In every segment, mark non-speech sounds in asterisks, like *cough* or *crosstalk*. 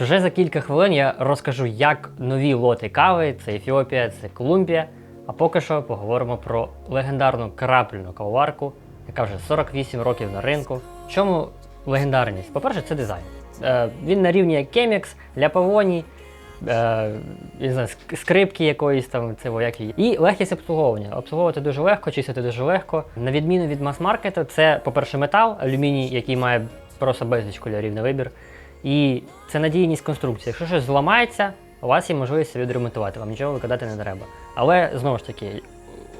Вже за кілька хвилин я розкажу, як нові лоти кави, це Ефіопія, це Колумбія. А поки що поговоримо про легендарну крапельну кавоварку, яка вже 48 років на ринку. В чому легендарність? По-перше, це дизайн. Е, він на рівні як Chemex, Ляпавоні, е, скрипки якоїсь там, це вояки. є. І легкість обслуговування. Обслуговувати дуже легко, чистити дуже легко. На відміну від мас-маркету, це, по-перше, метал, алюміній, який має просто безліч кольорів на вибір. І це надійність конструкції. Якщо щось зламається, у вас є можливість це відремонтувати, вам нічого викидати не треба. Але знову ж таки,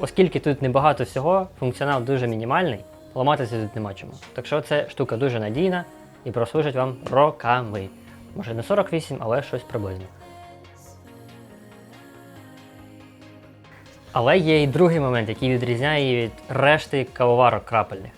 оскільки тут небагато всього, функціонал дуже мінімальний, ламатися тут нема чому. Так що ця штука дуже надійна і прослужить вам роками. Може не 48, але щось приблизно. Але є і другий момент, який відрізняє від решти кавоварок крапельних.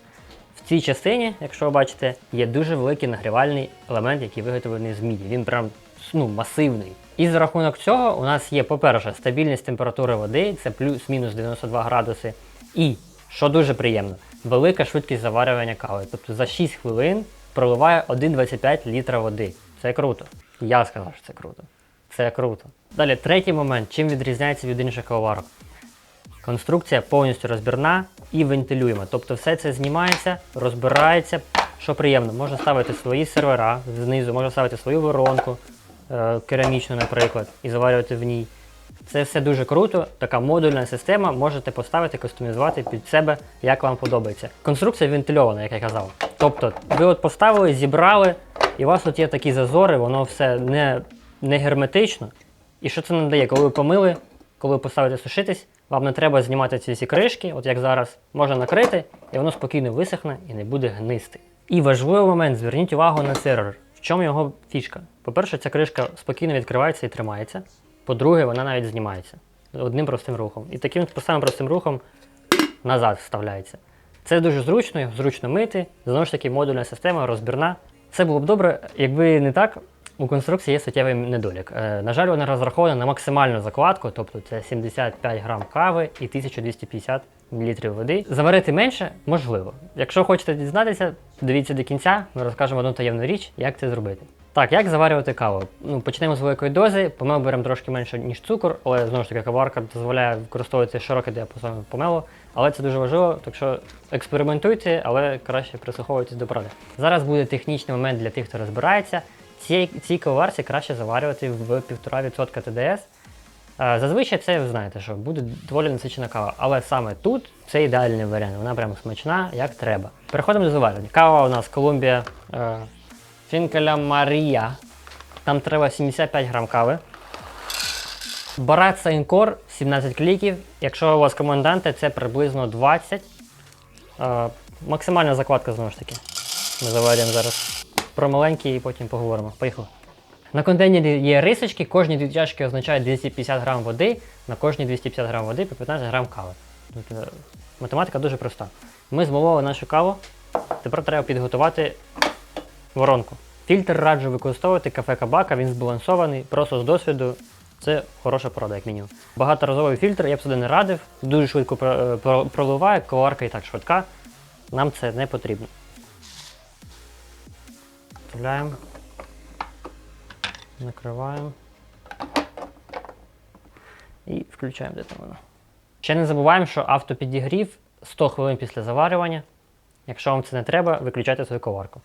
Цій частині, якщо ви бачите, є дуже великий нагрівальний елемент, який виготовлений з міді. Він прям ну, масивний. І за рахунок цього у нас є, по-перше, стабільність температури води, це плюс-мінус 92 градуси. І, що дуже приємно, велика швидкість заварювання кави. Тобто за 6 хвилин проливає 1,25 літра води. Це круто. Я сказав, що це круто. Це круто. Далі, третій момент, чим відрізняється від інших кавоварок. Конструкція повністю розбірна і вентилюєма. Тобто все це знімається, розбирається. Що приємно, можна ставити свої сервера знизу, можна ставити свою воронку е, керамічну, наприклад, і заварювати в ній. Це все дуже круто. Така модульна система можете поставити, кастомізувати під себе, як вам подобається. Конструкція вентильована, як я казав. Тобто, ви от поставили, зібрали, і у вас тут є такі зазори, воно все не, не герметично. І що це нам дає? Коли ви помили, коли ви поставите сушитись, вам не треба знімати ці всі кришки, от як зараз, можна накрити, і воно спокійно висохне і не буде гнисти. І важливий момент, зверніть увагу на сервер. В чому його фішка? По-перше, ця кришка спокійно відкривається і тримається. По-друге, вона навіть знімається одним простим рухом. І таким самим простим рухом назад вставляється. Це дуже зручно, зручно мити. Знову ж таки, модульна система розбірна. Це було б добре, якби не так. У конструкції є суттєвий недолік. Е, на жаль, вона розрахована на максимальну закладку, тобто це 75 грам кави і 1250 мл води. Заварити менше можливо. Якщо хочете дізнатися, дивіться до кінця, ми розкажемо одну таємну річ, як це зробити. Так, як заварювати каву? Ну, почнемо з великої дози, помел беремо трошки менше, ніж цукор, але знову ж таки каварка дозволяє використовувати широкий діапазон помелу. Але це дуже важливо, так що експериментуйте, але краще прислуховуйтесь до поради. Зараз буде технічний момент для тих, хто розбирається. Цій, цій каварці краще заварювати в 1,5% ТДС. Зазвичай це ви знаєте, що буде доволі насичена кава, але саме тут це ідеальний варіант. Вона прямо смачна, як треба. Переходимо до заварювання. Кава у нас Колумбія е, Фінкеля Марія. Там треба 75 грам кави. Барат Сайнкор 17 кліків. Якщо у вас команданти, це приблизно 20. Е, максимальна закладка знову ж таки. Ми заварюємо зараз про маленькі і потім поговоримо. Поїхали. На контейнері є рисочки, кожні дві чашки означають 250 грам води, на кожні 250 грам води по 15 грам кави. Тобто, математика дуже проста. Ми змололи нашу каву, тепер треба підготувати воронку. Фільтр раджу використовувати кафе Кабака, він збалансований, просто з досвіду. Це хороша порада, як мінімум. Багаторазовий фільтр я б сюди не радив, дуже швидко е, проливає, коварка і так швидка. Нам це не потрібно. Вставляємо. Накриваємо. І включаємо де. Ще не забуваємо, що автопідігрів 100 хвилин після заварювання. Якщо вам це не треба, виключайте свою коварку.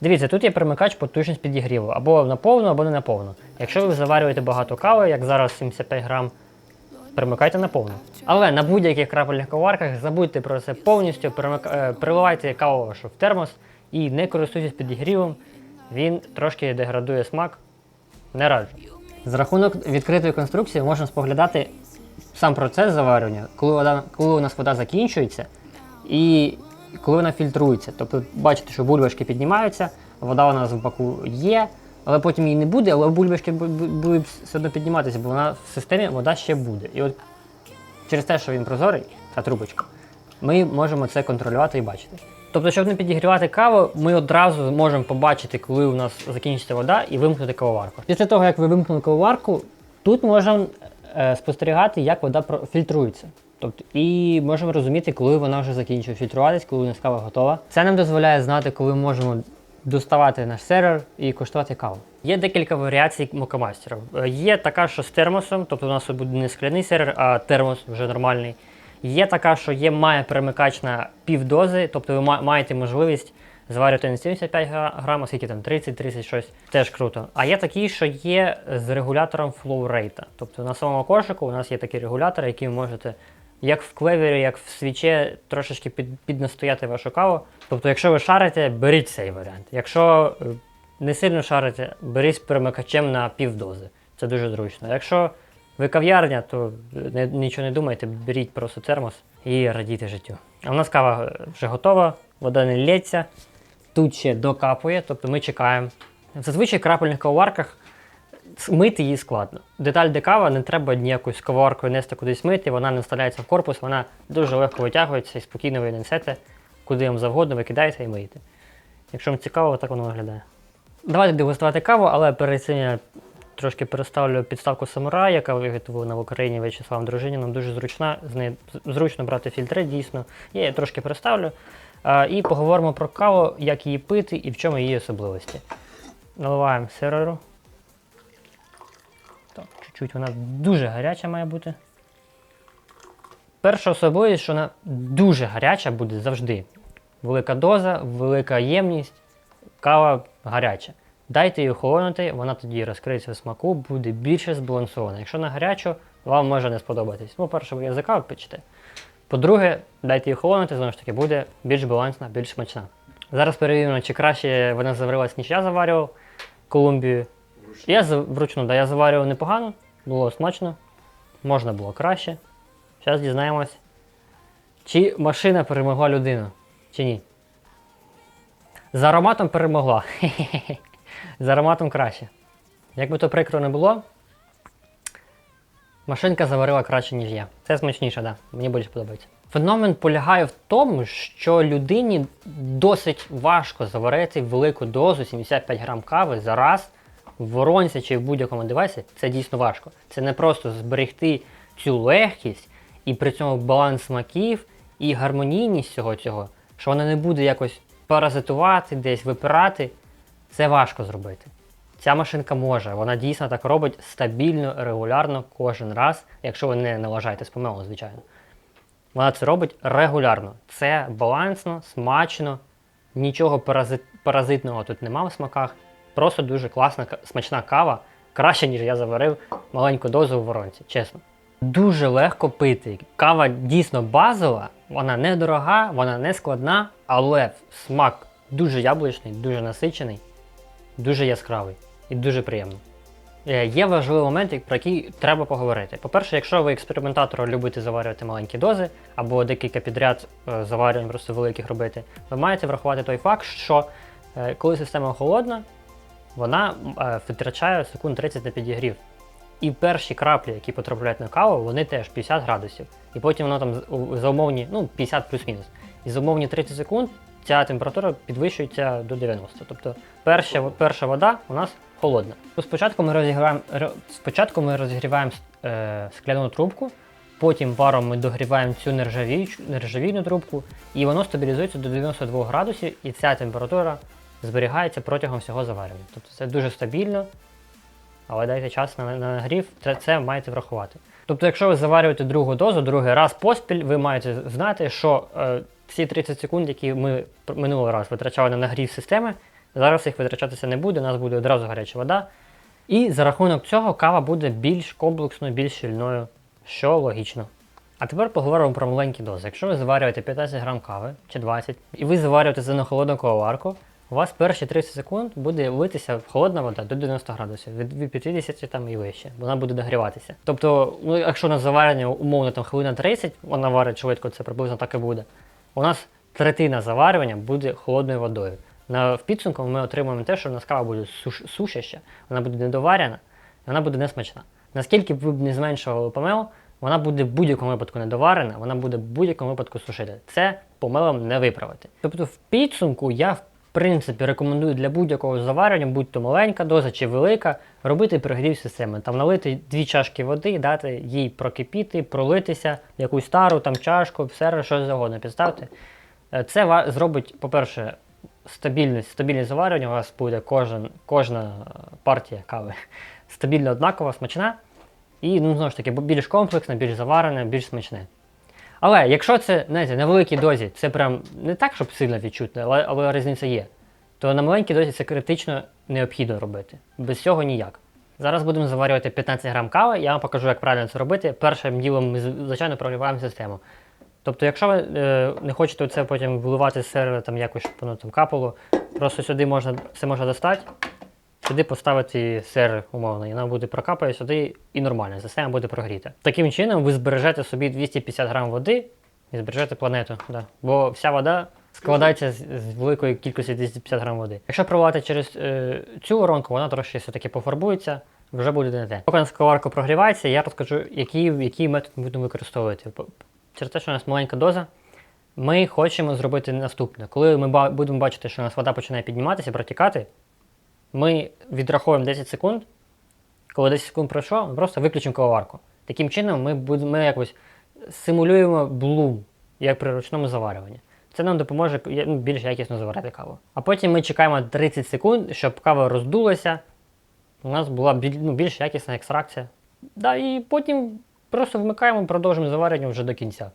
Дивіться, тут є примикач потужність підігріву або на повну, або не на повну. Якщо ви заварюєте багато кави, як зараз 75 грам, примикайте на повну. Але на будь-яких крапельних коварках забудьте про це повністю, примик... е, приливайте каву в термос і не користуйтесь підігрівом. Він трошки деградує смак. Не раджу. З рахунок відкритої конструкції можна споглядати сам процес заварювання, коли, вода, коли у нас вода закінчується і коли вона фільтрується. Тобто бачите, що бульбашки піднімаються, вода у нас в баку є, але потім її не буде, але бульбашки бу- бу- будуть все одно підніматися, бо вона в системі вода ще буде. І от через те, що він прозорий, та трубочка, ми можемо це контролювати і бачити. Тобто, щоб не підігрівати каву, ми одразу можемо побачити, коли у нас закінчиться вода, і вимкнути кавоварку. Після того, як ви вимкнули кавоварку, тут можемо е, спостерігати, як вода фільтрується. Тобто, і можемо розуміти, коли вона вже закінчує фільтруватись, коли у нас кава готова. Це нам дозволяє знати, коли можемо доставати наш сервер і коштувати каву. Є декілька варіацій мокомастерів. Е, Є така, що з термосом, тобто у нас буде не скляний сервер, а термос вже нормальний. Є така, що є має перемикач на півдози, тобто ви маєте можливість зварювати не 75 гра- грам, а скільки там 30-30 щось, теж круто. А є такі, що є з регулятором flow rate. Тобто на самому кошику у нас є такий регулятор, який ви можете як в клевері, як в свіче трошечки під, піднастояти вашу каву. Тобто, якщо ви шарите, беріть цей варіант. Якщо е, не сильно шарите, беріть перемикачем на півдози. Це дуже зручно. Якщо ви кав'ярня, то не, нічого не думайте, беріть просто термос і радійте життю. А в нас кава е, вже готова, вода не лється, тут ще докапує, тобто ми чекаємо. Зазвичай в крапельних кавоварках мити її складно. Деталь де кава не треба ніякою сковоркою нести кудись мити, вона не вставляється в корпус, вона дуже легко витягується і спокійно ви несете, куди вам завгодно, ви кидаєте і миєте. Якщо вам цікаво, так воно виглядає. Давайте дегустувати каву, але перед цим я трошки переставлю підставку самурай, яка виготовлена в Україні В'ячеславом Дружиніном. Дуже зручна, з неї зручно брати фільтри, дійсно. Я її трошки переставлю. А, і поговоримо про каву, як її пити і в чому її особливості. Наливаємо сирору. Так, чуть-чуть вона дуже гаряча має бути. Перша особливість, що вона дуже гаряча буде завжди. Велика доза, велика ємність, кава гаряча. Дайте її охолонути, вона тоді розкриється в смаку, буде більше збалансована. Якщо на гарячу, вам може не сподобатись. Ну, по-перше, ви язика печете. По-друге, дайте її охолонути, знову ж таки, буде більш балансна, більш смачна. Зараз перевіримо, чи краще вона заварилась, ніж я заварював Колумбію. Я вручну, да, я заварював непогано, було смачно, можна було краще. Зараз дізнаємось, чи машина перемогла людину, чи ні. За ароматом перемогла. *laughs* За ароматом краще. Як би то прикро не було, машинка заварила краще, ніж я. Це смачніше. Да. Мені більше подобається. Феномен полягає в тому, що людині досить важко заварити велику дозу 75 грам кави за раз в воронці чи в будь-якому девайсі. Це дійсно важко. Це не просто зберегти цю легкість і при цьому баланс смаків і гармонійність всього цього, що вона не буде якось паразитувати, десь випирати. Це важко зробити. Ця машинка може, вона дійсно так робить стабільно, регулярно кожен раз, якщо ви не налажаєте з помилом, звичайно. Вона це робить регулярно. Це балансно, смачно, нічого парази- паразитного тут нема в смаках. Просто дуже класна, смачна кава. Краще, ніж я заварив маленьку дозу в воронці, чесно. Дуже легко пити. Кава дійсно базова, вона не дорога, вона не складна, але смак дуже яблучний, дуже насичений, дуже яскравий і дуже приємно. Е, Є важливий момент, про який треба поговорити. По-перше, якщо ви експериментатор любите заварювати маленькі дози або декілька підряд е, заварювань просто великих робити, ви маєте врахувати той факт, що е, коли система холодна, вона витрачає секунд 30 на підігрів. І перші краплі, які потрапляють на каву, вони теж 50 градусів. І потім воно там за умовні, ну 50 плюс-мінус. І за умовні 30 секунд ця температура підвищується до 90. Тобто перша, перша вода у нас холодна. Спочатку ми розігріваємо, спочатку ми розігріваємо е, скляну трубку, потім паром ми догріваємо цю нержавійну трубку, і воно стабілізується до 92 градусів, і ця температура зберігається протягом всього заварювання. Тобто це дуже стабільно, але дайте час на, на нагрів, це, це маєте врахувати. Тобто, якщо ви заварюєте другу дозу, другий раз поспіль, ви маєте знати, що е, ці 30 секунд, які ми минулий раз витрачали на нагрів системи, зараз їх витрачатися не буде, у нас буде одразу гаряча вода. І за рахунок цього кава буде більш комплексною, більш щільною, що логічно. А тепер поговоримо про маленькі дози. Якщо ви заварюєте 15 грам кави чи 20, і ви заварюєте це на холодну кавоварку, у вас перші 30 секунд буде литися холодна вода до 90 градусів, від, від 50 там і вище, вона буде нагріватися. Тобто, ну, якщо на заварення умовно там хвилина 30, вона варить швидко, це приблизно так і буде. У нас третина заварювання буде холодною водою. На, в підсумку ми отримуємо те, що у нас кава буде суш, сушаща, вона буде недоварена, вона буде несмачна. Наскільки ви б не зменшували помел, вона буде в будь-якому випадку недоварена, вона буде в будь-якому випадку сушити. Це помилом не виправити. Тобто, в підсумку я принципі рекомендую для будь-якого заварення, будь то маленька доза чи велика, робити пригрів системи. Там налити дві чашки води, дати їй прокипіти, пролитися, якусь стару там чашку, все що завгодно підставте. Е, Це зробить, по-перше, стабільність, стабільність заварювання, у вас буде кожен, кожна партія кави *laughs* стабільно однакова, смачна. І ну, знову ж таки, більш комплексне, більш заварене, більш смачне. Але якщо це знаєте, на великій дозі, це прям не так, щоб сильно відчутно, але, але різниця є, то на маленькій дозі це критично необхідно робити. Без цього ніяк. Зараз будемо заварювати 15 грам кави, я вам покажу, як правильно це робити. Першим ділом ми, звичайно, проливаємо систему. Тобто, якщо ви е, не хочете це потім виливати з сервера там якось, щоб воно там капало, просто сюди можна, це можна достати, сюди поставити сервер умовно, і вона буде прокапає сюди і нормально, система буде прогріта. Таким чином ви збережете собі 250 грам води і збережете планету. Да. Бо вся вода складається з, великої кількості 250 грам води. Якщо проливати через е, цю воронку, вона трошки все-таки пофарбується, вже буде не те. Поки сковарка прогрівається, я розкажу, який, який метод ми будемо використовувати. Через те, що у нас маленька доза, ми хочемо зробити наступне. Коли ми будемо бачити, що у нас вода починає підніматися, протікати, ми відраховуємо 10 секунд. Коли 10 секунд пройшло, ми просто виключимо кавоварку. Таким чином, ми, ми якось симулюємо блум, як при ручному заварюванні. Це нам допоможе ну, більш якісно заварити каву. А потім ми чекаємо 30 секунд, щоб кава роздулася. У нас була ну, більш якісна екстракція. Да, і потім просто вмикаємо, продовжуємо заварювання вже до кінця.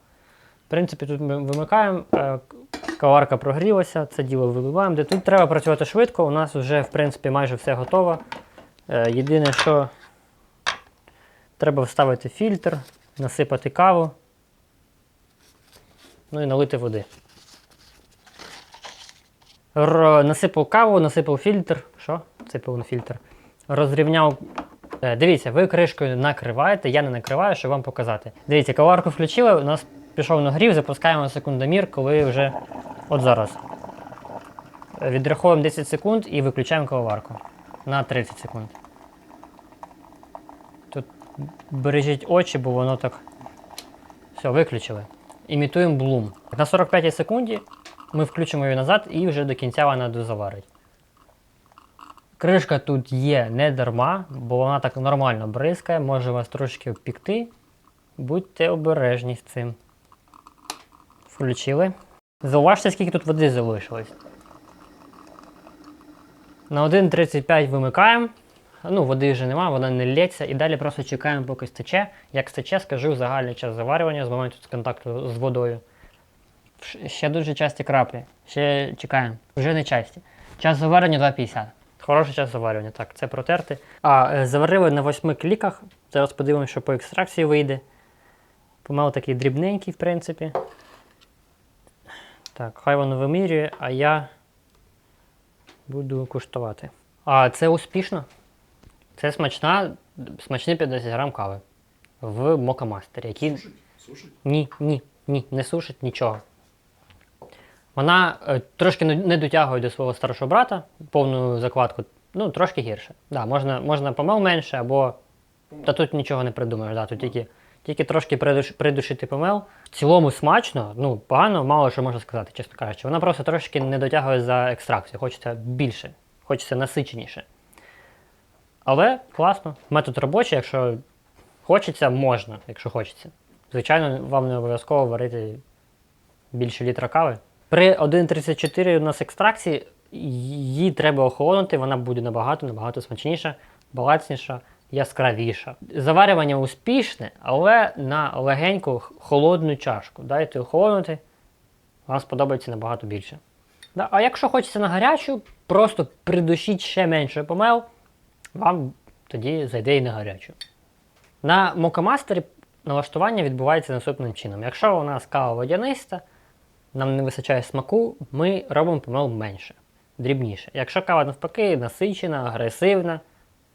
В принципі, тут ми вимикаємо, е, каварка прогрілася, це діло виливаємо. Де тут треба працювати швидко, у нас вже в принципі майже все готово. Е, Єдине, що треба вставити фільтр, насипати каву, ну і налити води. Р- насипав каву, насипав фільтр. Що? Сипав на фільтр. Розрівняв. Е, Дивіться, ви кришкою накриваєте, я не накриваю, щоб вам показати. Дивіться, каварку включили, у нас пішов нагрів, запускаємо секундомір, коли вже от зараз. Відраховуємо 10 секунд і виключаємо кавоварку на 30 секунд. Тут бережіть очі, бо воно так. Все, виключили. Імітуємо блум. На 45 секунді ми включимо її назад і вже до кінця вона дозаварить. Кришка тут є не дарма, бо вона так нормально бризкає, може вас трошки обпікти. Будьте обережні з цим. Включили. Зауважте, скільки тут води залишилось. На 1.35 вимикаємо. Ну, води вже немає, вона не лється. І далі просто чекаємо, поки стече. Як стече, скажу загальний час заварювання з моменту контакту з водою. Ще дуже часті краплі. Ще чекаємо. Вже не часті. Час заварення 2,50. Хороший час заварювання, так, це протерти. А, е, заварили на 8 кліках. Зараз подивимося, що по екстракції вийде. Помел такий дрібненький, в принципі. Так, хай воно вимірює, а я буду куштувати. А це успішно. Це смачна, смачний 50 грам кави в Мокамастері, який Сушить? Сушить? ні, ні, ні, не сушить нічого. Вона е, трошки не дотягує до свого старшого брата, повну закладку, ну, трошки гірше. Да, можна, можна помел менше, або. Та тут нічого не придумаєш, да, тут тільки, тільки трошки придушити помел. В цілому смачно, ну, погано, мало що можна сказати, чесно кажучи. Вона просто трошки не дотягує за екстракцію, хочеться більше, хочеться насиченіше. Але класно, метод робочий, якщо хочеться, можна, якщо хочеться. Звичайно, вам не обов'язково варити більше літра кави. При 1,34 у нас екстракції її треба охолонути, вона буде набагато, набагато смачніша, балансніша, яскравіша. Заварювання успішне, але на легеньку холодну чашку. Дайте охолонути, вам сподобається набагато більше. А якщо хочеться на гарячу, просто придушіть ще менше помел, вам тоді зайде і на гарячу. На мокомастері налаштування відбувається наступним чином. Якщо у нас кава водяниста, нам не вистачає смаку, ми робимо помил менше, дрібніше. Якщо кава навпаки насичена, агресивна,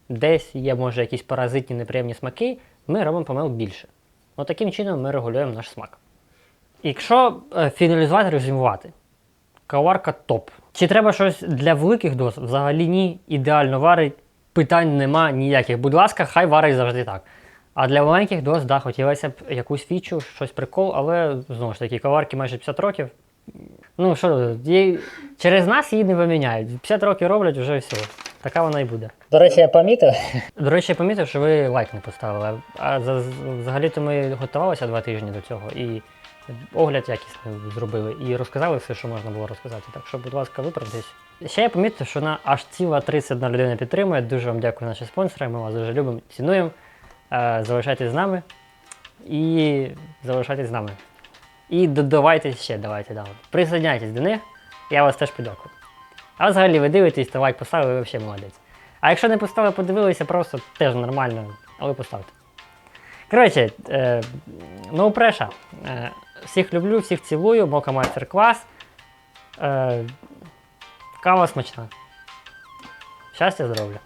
десь є може якісь паразитні неприємні смаки, ми робимо помил більше. От таким чином ми регулюємо наш смак. Якщо е, фіналізувати, резюмувати, каварка топ. Чи треба щось для великих доз? Взагалі ні, ідеально варить, питань нема ніяких. Будь ласка, хай варить завжди так. А для маленьких доз, да, хотілося б якусь фічу, щось прикол, але знову ж таки, каварки майже 50 років. Ну що, її, через нас її не виміняють. 50 років роблять, вже все. Така вона і буде. До речі, я помітив. До речі, я помітив, що ви лайк не поставили. А взагалі-то ми готувалися два тижні до цього, і огляд якісний зробили і розказали все, що можна було розказати. Так що, будь ласка, виправдесь. Ще я помітив, що на аж ціла 31 людина підтримує. Дуже вам дякую, наші спонсори. Ми вас дуже любимо, цінуємо. Е, Залишайтесь з нами і залишайтесь з нами. І додавайте ще, давайте да. Присоединяйтесь до них, я вас теж подякую. А взагалі ви дивитесь, то лайк поставили, ви взагалі молодець. А якщо не поставили, подивилися, просто теж нормально, але поставте. Коротше, е, no. Е, всіх люблю, всіх цілую, мока майстер-клас. Кава смачна. Щастя, здоров'я.